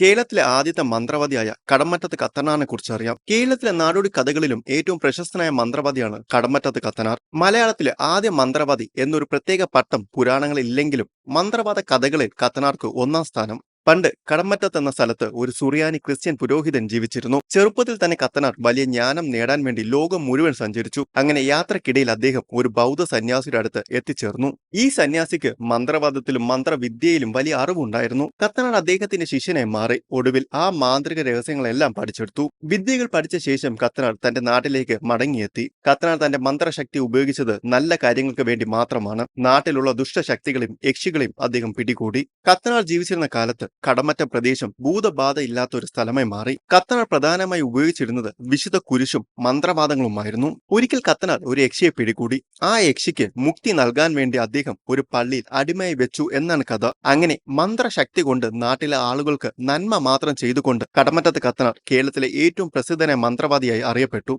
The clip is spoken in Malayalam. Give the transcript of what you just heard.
കേരളത്തിലെ ആദ്യത്തെ മന്ത്രവാദിയായ കടമറ്റത്ത് കത്തനാറിനെ കുറിച്ച് അറിയാം. കേരളത്തിലെ നാടോടി കഥകളിലും ഏറ്റവും പ്രശസ്തനായ മന്ത്രവാദിയാണ് കടമറ്റത്ത് കത്തനാർ. മലയാളത്തിലെ ആദ്യ മന്ത്രവാദി എന്നൊരു പ്രത്യേക പട്ടം പുരാണങ്ങളില്ലെങ്കിലും മന്ത്രവാദ കഥകളിൽ കത്തനാർക്ക് ഒന്നാം സ്ഥാനം പണ്ട് കടമറ്റത്ത് എന്ന സ്ഥലത്ത് ഒരു സുറിയാനി ക്രിസ്ത്യൻ പുരോഹിതൻ ജീവിച്ചിരുന്നു. ചെറുപ്പത്തിൽ തന്നെ കത്തനാർ വലിയ ജ്ഞാനം നേടാൻ വേണ്ടി ലോകം മുഴുവൻ സഞ്ചരിച്ചു. അങ്ങനെ യാത്രക്കിടയിൽ അദ്ദേഹം ഒരു ബൗദ്ധ സന്യാസിയുടെ അടുത്ത് എത്തിച്ചേർന്നു. ഈ സന്യാസിക്ക് മന്ത്രവാദത്തിലും മന്ത്രവിദ്യയിലും വലിയ അറിവുണ്ടായിരുന്നു. കത്തനാർ അദ്ദേഹത്തിന്റെ ശിഷ്യനെ മാറി. ഒടുവിൽ ആ മാന്ത്രിക രഹസ്യങ്ങളെല്ലാം പഠിച്ചെടുത്തു. വിദ്യകൾ പഠിച്ച ശേഷം കത്തനാർ തന്റെ നാട്ടിലേക്ക് മടങ്ങിയെത്തി. കത്തനാർ തന്റെ മന്ത്രശക്തി ഉപയോഗിച്ചത് നല്ല കാര്യങ്ങൾക്ക് വേണ്ടി മാത്രമാണ്. നാട്ടിലുള്ള ദുഷ്ടശക്തികളെയും യക്ഷികളെയും അദ്ദേഹം പിടികൂടി. കത്തനാർ ജീവിച്ചിരുന്ന കാലത്ത് കടമറ്റ പ്രദേശം ഭൂതബാധ ഇല്ലാത്ത ഒരു സ്ഥലമായി മാറി. കത്തനാർ പ്രധാനമായി ഉപയോഗിച്ചിരുന്നത് വിശുദ്ധ കുരിശും മന്ത്രവാദങ്ങളുമായിരുന്നു. ഒരിക്കൽ കത്തനാർ ഒരു യക്ഷിയെ പിടികൂടി. ആ യക്ഷിക്ക് മുക്തി നൽകാൻ വേണ്ടി അദ്ദേഹം ഒരു പള്ളിയിൽ അടിമയായി വെച്ചു എന്നാണ് കഥ. അങ്ങനെ മന്ത്രശക്തി കൊണ്ട് നാട്ടിലെ ആളുകൾക്ക് നന്മ മാത്രം ചെയ്തുകൊണ്ട് കടമറ്റത്ത് കത്തനാർ കേരളത്തിലെ ഏറ്റവും പ്രസിദ്ധനായ മന്ത്രവാദിയായി അറിയപ്പെട്ടു.